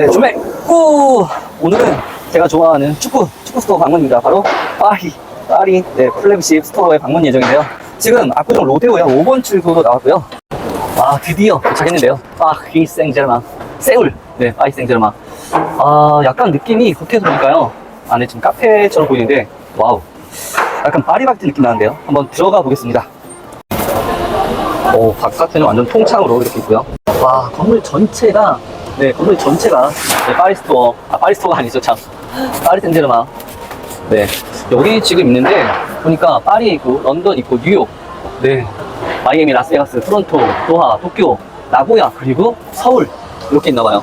네, 주맥 꾸 오늘은 제가 좋아하는 축구 축구 스토어 방문입니다. 바로 파리 파리 네, 플래그십 스토어에 방문 예정인데요. 지금 압구정 로데오역 5번 출구로 나왔고요. 아 드디어 도착했는데요. 파리 생제르맹 세울 네 파리 생제르맹 아 약간 느낌이 겉에서 보니까요 안에 지금 카페처럼 보이는데 와우 약간 파리 같은 느낌 나는데요. 한번 들어가 보겠습니다. 오, 바깥에는 완전 통창으로 이렇게 있고요. 와, 건물 전체가, 네, 건물 전체가, 네, 파리 스토어, 아, 파리 스토어가 아니죠, 참. 파리 생제르맹. 네, 여기 지금 있는데, 보니까 파리에 있고, 런던 있고, 뉴욕, 네, 마이애미, 라스베가스, 토론토, 도하, 도쿄, 나고야, 그리고 서울, 이렇게 있나봐요.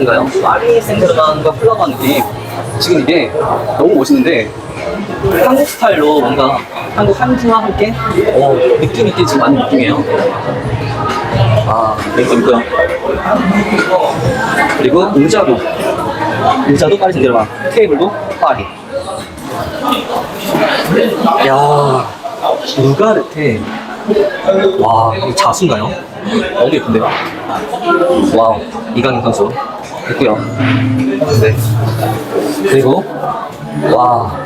부자인가요? 파리 생제르맹과 플러만 느낌. 지금 이게 너무 멋있는데, 한국 스타일로 뭔가 한국 한지와 함께, 어, 느낌 있게 지금 많은 느낌이에요. 아, 이거 있고요. 그리고 의자도, 의자도 파리 생제르맹, 테이블도 파리. 야, 루가르테. 와, 이거 자수인가요? 너무 예쁜데요? 와우, 이강인 선수. 있고요. 네. 그리고, 와.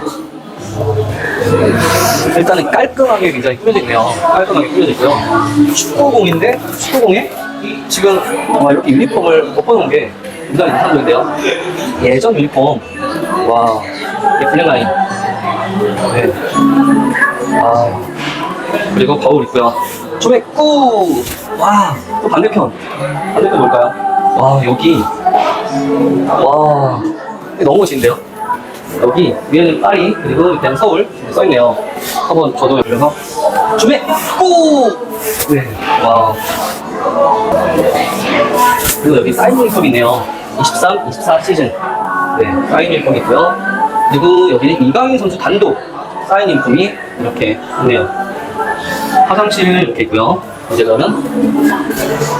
일단은 깔끔하게 굉장히 꾸며져 있네요. 깔끔하게 꾸며져 있고요. 축구공인데, 축구공에 지금 와, 이렇게 유니폼을 못게 굉장히 인상적인데요. 예전 유니폼. 와, 이게 블랙라인. 네. 아. 그리고 거울 있고요. 초백구! 와, 또 반대편. 반대편 뭘까요? 와, 여기. 와, 너무 멋진데요? 여기 위에는 파리, 그리고 밑에는 서울 써있네요. 한번 저도 여기서 초백구! 네, 와. 그리고 여기 사인 유니폼이 있네요. 23, 24 시즌. 네, 사인 유니폼이 있고요. 그리고 여기는 이강인 선수 단독 사인 유니폼이 이렇게 있네요. 화장실 이렇게 있고요. 이제 그러면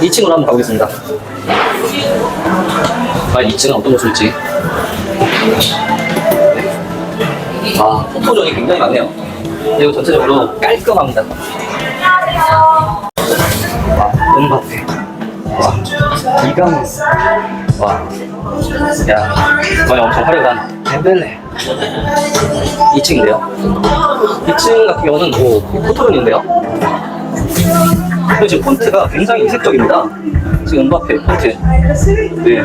2층으로 한번 가보겠습니다. 과연 2층은 어떤 모습일지. 아, 포토존이 굉장히 많네요. 그리고 전체적으로 깔끔합니다. 와, 은바페. 와, 이강인. 와, 야, 정말 엄청 화려한 덴벨레. 2층인데요. 2층 같은 경우는 뭐 포토존인데요. 지금 폰트가 굉장히 이색적입니다. 지금 은바페 폰트. 네.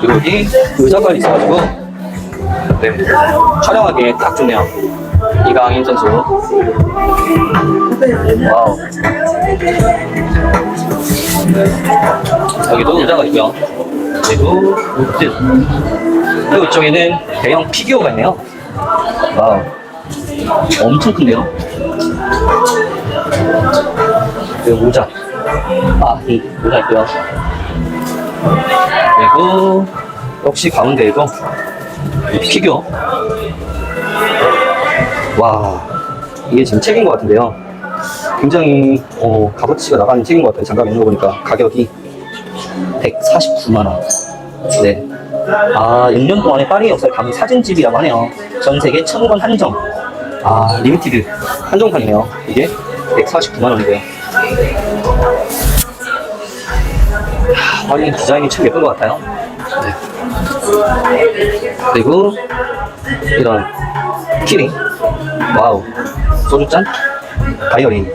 그리고 여기 의자가 있어가지고 네. 촬영하기에 딱 좋네요. 이강인 선수. 와우. 여기도 의자가 있고요. 그리고 우드. 그리고 이쪽에는 대형 피규어가 있네요. 와우. 엄청 큰데요? 그리고 모자. 아, 이 모자 있고요. 그리고 역시 가운데에도 이 피규어. 와, 이게 지금 책인 것 같은데요. 굉장히 어, 값어치가 나가는 책인 것 같아요. 있는 거 보니까 가격이 149만 원. 네. 아, 6년 동안의 파리 역사를 담은 사진집이라고 하네요. 전 세계 천권 한정. 아, 리미티드 한정판이네요. 이게 149만 원이고요. 파리 디자인이 참 예쁜 것 같아요. 네. 그리고 이런 키링. 와우. 소주잔. 바이오린.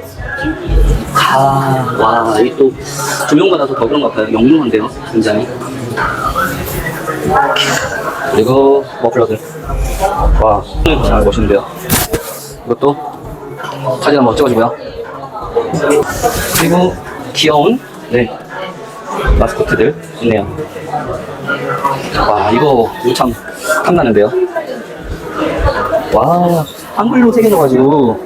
아, 와, 이게 또 조명받아서 더 그런 것 같아요. 영롱한데요, 굉장히. 그리고 머플러들. 와, 잘 멋있는데요. 이것도 사진 한번 찍어주고요. 그리고 귀여운, 네, 마스코트들 있네요. 와, 이거, 참 탐나는데요. 와, 한글로 새겨져가지고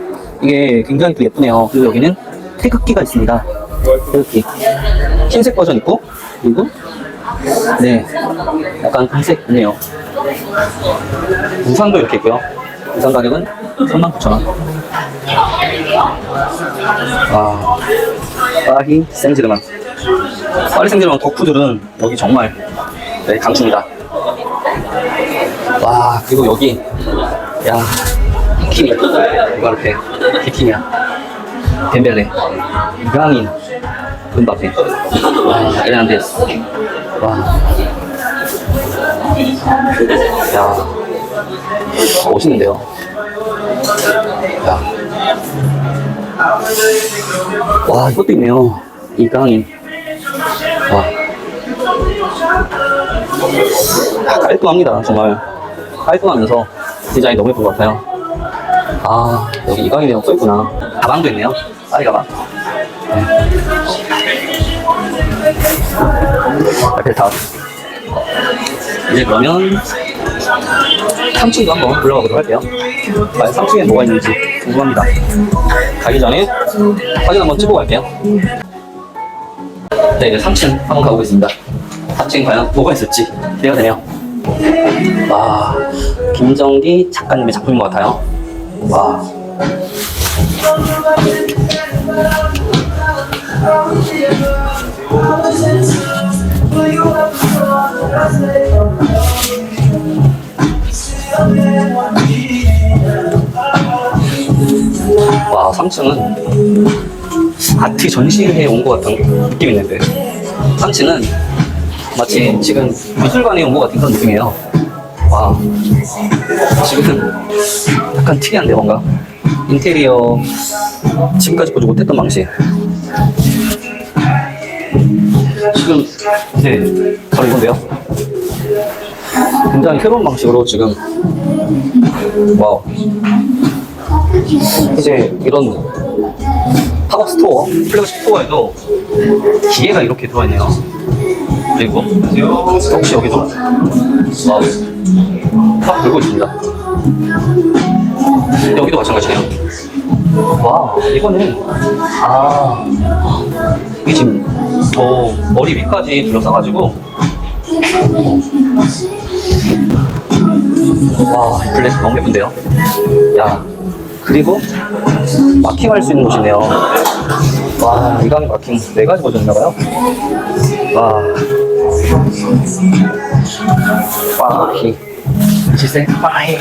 이게 굉장히 또 예쁘네요. 그리고 여기는 태극기가 있습니다. 태극기. 흰색 버전 있고, 그리고, 네, 약간 금색 있네요. 우산도 이렇게 있고요. 우산 가격은 39,000원. 와, 파리 생제르맹. 파리 생제르맹 덕후들은 여기 정말 네, 강추입니다. 와, 그리고 여기, 야, 키미, 이바르페, 키키냐, 덴벨레, 이강인, 은바페, 와, 에르난데스, 와, 야, 멋있는데요. 야, 와, 이것도 있네요. 이강인, 와. 아, 깔끔합니다, 정말. 깔끔하면서 디자인 너무 예쁜 것 같아요. 아, 여기 이강인이라고 써있구나. 가방도 있네요. 파리 가방. 네. 에펠탑. 이제 그러면 3층도 한번 올라가 보도록 할게요. 과연 3층에 뭐가 있는지 궁금합니다. 가기 전에 사진 한번 찍고 갈게요. 네, 이제 3층 한번 가보겠습니다. 3층 과연 뭐가 있을지 기대가 되네요. 와, 김정기 작가님의 작품인 것 같아요. 와. 3층은 아트 전시회에 온 것 같은 느낌이 있는데 3층은 마치 지금 미술관에 온 것 같은 그런 느낌이에요. 와, 지금 약간 특이한데 뭔가 인테리어 지금까지 보지 못했던 방식. 지금 이제 바로 이건데요. 굉장히 새로운 방식으로 지금 와우 이제 이런 팝업 스토어, 플래그십 스토어에도 기계가 이렇게 들어와 있네요. 그리고 역시 여기도 와우 팍 들고 있습니다. 여기도 마찬가지네요. 와 이거는 아 이게 지금 저 머리 위까지 둘러싸가지고 와 블랙 너무 예쁜데요. 야 그리고 마킹할 수 있는 곳이네요. 와, 이강인 마킹 네 가지 버전인가봐요. 와. 와히. 지세, 와히.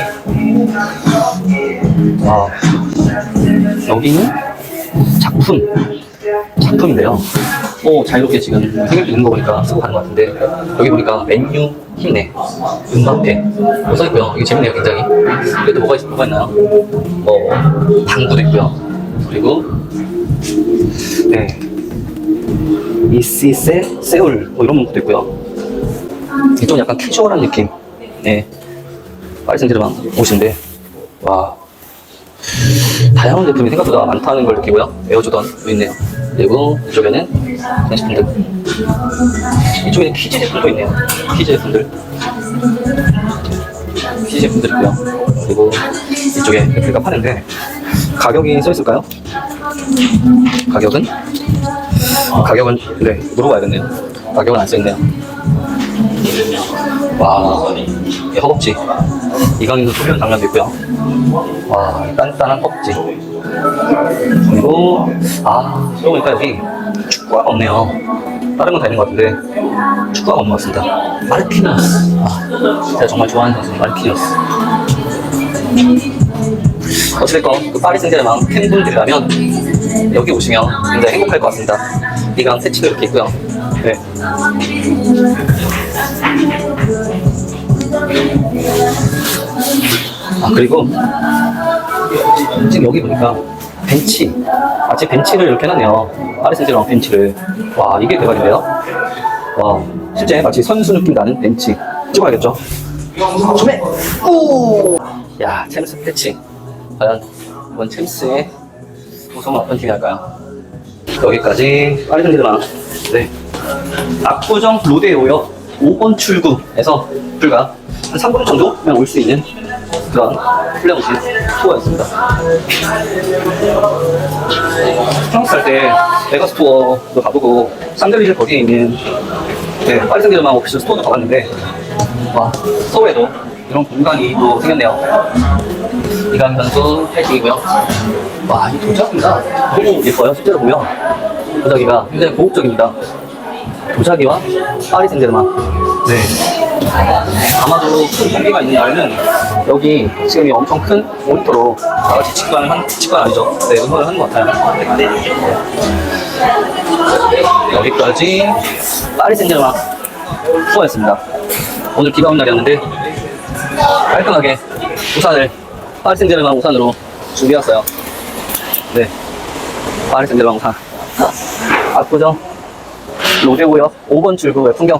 와. 여기는 작품. 작품인데요. 오, 자유롭게 지금 생각도 있는 거 보니까 쓰고 가는 것 같은데, 여기 보니까 메뉴 힘내, 음반대, 뭐 써있고요. 이게 재밌네요, 굉장히. 그래도 뭐가, 있, 뭐가 있나요? 뭐, 당구도 있고요. 그리고, 네. 이시세, 세울, 뭐 이런 것도 있고요. 이쪽은 약간 캐주얼한 느낌. 네. 파리 생제르맹 옷인데, 와. 다양한 제품이 생각보다 많다는 걸 느끼고요. 에어조던도 있네요. 그리고 이쪽에는 제품들. 이쪽에는 키즈 제품도 있네요. 키즈 제품들. 키즈 제품들 있고요. 그리고 이쪽에 애플가 파는데 가격이 써 있을까요? 가격은? 가격은 네 물어봐야겠네요. 가격은 안 써 있네요. 와, 이 허벅지. 이강인도 소변 장면도 있고요. 와, 단단한 허벅지. 그리고, 아, 그러고 보니까 여기 축구화가 없네요. 다른 건 다 있는 것 같은데, 축구화가 없는 것 같습니다. 마르키노스. 아, 제가 정말 좋아하는 선수, 마르키노스. 어찌됐건, 그 파리 생제르맹 팬분들이라면, 여기 오시면 굉장히 행복할 것 같습니다. 이강 세치도 이렇게 있고요. 네. 아 그리고 지금 여기 보니까 벤치. 마치 벤치를 이렇게 해놨네요. 파리센제르맹 벤치를. 와 이게 대박인데요? 와 실제 마치 선수 느낌 나는 벤치. 찍어야겠죠? 조매 오 야 챔스 패치 과연 이번 챔스의 우승은 어떤 팀이 할까요? 여기까지 파리센제르맹 네. 압구정 로데오역 5번 출구에서 불과 한 3분 정도면 올 수 있는 그런 플레어시 투어였습니다. 프랑스 갈때 메가 스토어도 가보고 상델리제 거기에 있는 네, 파리 생제르맹 오피셜 스토어도 가봤는데 와 서울에도 이런 공간이 또 생겼네요. 이강 선수 패딩이고요. 와, 이 도자기가 너무 예뻐요. 실제로 보면 도자기가 굉장히 고급적입니다. 도자기와 파리 생제르맹. 네. 아마도 큰 경기가 있는 날은 여기 지금 이 엄청 큰 모니터로 다 같이 직관을 한, 직관 아니죠? 네, 응원을 하는 것 같아요. 여기까지 파리 생제르맹 후원했습니다. 오늘 비가 온 날이었는데 깔끔하게 우산을 파리 생제르맹 우산으로 준비했어요. 네, 파리 생제르맹 우산. 아프죠? 로데고요. 5번 출구의 풍경.